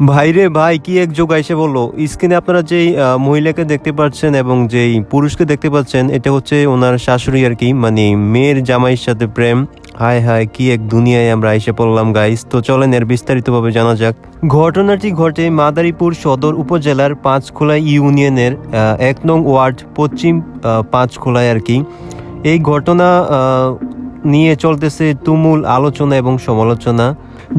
ভাইরে ভাই, কি এক যোগ এসে বলল? স্ক্রিনে আপনারা যেই মহিলাকে দেখতে পাচ্ছেন এবং যেই পুরুষকে দেখতে পাচ্ছেন, এটা হচ্ছে ওনার শাশুড়ি আর কি মানে মেয়ের জামাইয়ের সাথে প্রেম। হায় হায়, কি এক দুনিয়ায় আমরা এসে পড়লাম গাইস তো চলেন এর বিস্তারিতভাবে জানা যাক। ঘটনাটি ঘটে মাদারীপুর সদর উপজেলার পাঁচখোলা ইউনিয়নের এক নং ওয়ার্ড, পশ্চিম পাঁচখোলায় আর কি। এই ঘটনা নিয়ে চলতেছে তুমুল আলোচনা এবং সমালোচনা।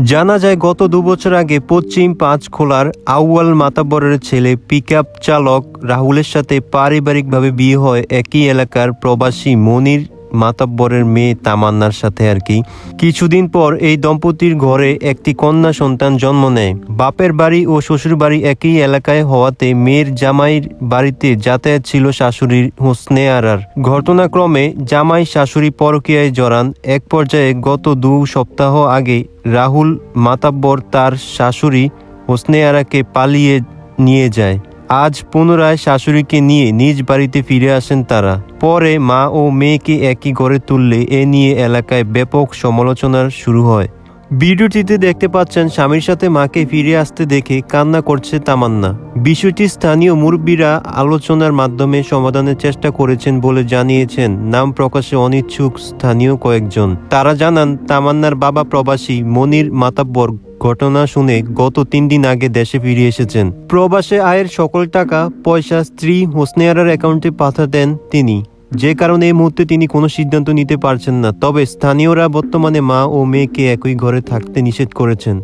জানা যায়, গত দুবছর আগে পশ্চিম পাঁচখোলার আউয়াল মাতাবরের ছেলে পিকআপ চালক রাহুলের সাথে পারিবারিকভাবে বিয়ে হয় একই এলাকার প্রবাসী মনির মাতাব্বরের মেয়ে তামান্নার সাথে আর কি। কিছুদিন পর এই দম্পতির ঘরে একটি কন্যা সন্তান জন্ম নেয়। বাপের বাড়ি ও শ্বশুর বাড়ি একই এলাকায় হওয়াতে মেয়ের জামাইয়ের বাড়িতে যাতায়াত ছিল শাশুড়ির হোসনে আরার। ঘটনাক্রমে জামাই শাশুড়ি পরকীয়ায় জড়ান। এক পর্যায়ে গত দু সপ্তাহ আগে রাহুল মাতাব্বর তার শাশুড়ি হোসনে আরাকে পালিয়ে নিয়ে যায়। আজ পুনরায় শাশুড়িকে নিয়ে নিজ বাড়িতে ফিরে আসেন তারা। পরে মা ও মেয়েকে একই ঘরে তুললে এ নিয়ে এলাকায় ব্যাপক সমালোচনার শুরু হয়। ভিডিওটিতে দেখতে পাচ্ছেন স্বামীর সাথে মাকে ফিরে আসতে দেখে কান্না করছে তামান্না। বিষয়টি স্থানীয় মুরব্বীরা আলোচনার মাধ্যমে সমাধানের চেষ্টা করেছেন বলে জানিয়েছেন নাম প্রকাশে অনিচ্ছুক স্থানীয় কয়েকজন। তারা জানান, তামান্নার বাবা প্রবাসী মনির মাতাব্বর ঘটনা শুনে গত তিন দিন আগে দেশে ফিরে এসেছেন। প্রবাসে আয়ের সকল টাকা, পয়সা স্ত্রী হোসনেয়ারার অ্যাকাউন্টে পাঠাতেন তিনি। যে কারণে এই মুহূর্তে তিনি কোনো সিদ্ধান্ত নিতে পারছেন না, তবে স্থানীয়রা বর্তমানে মা ও মেয়েকে একই ঘরে থাকতে নিষেধ করেছেন।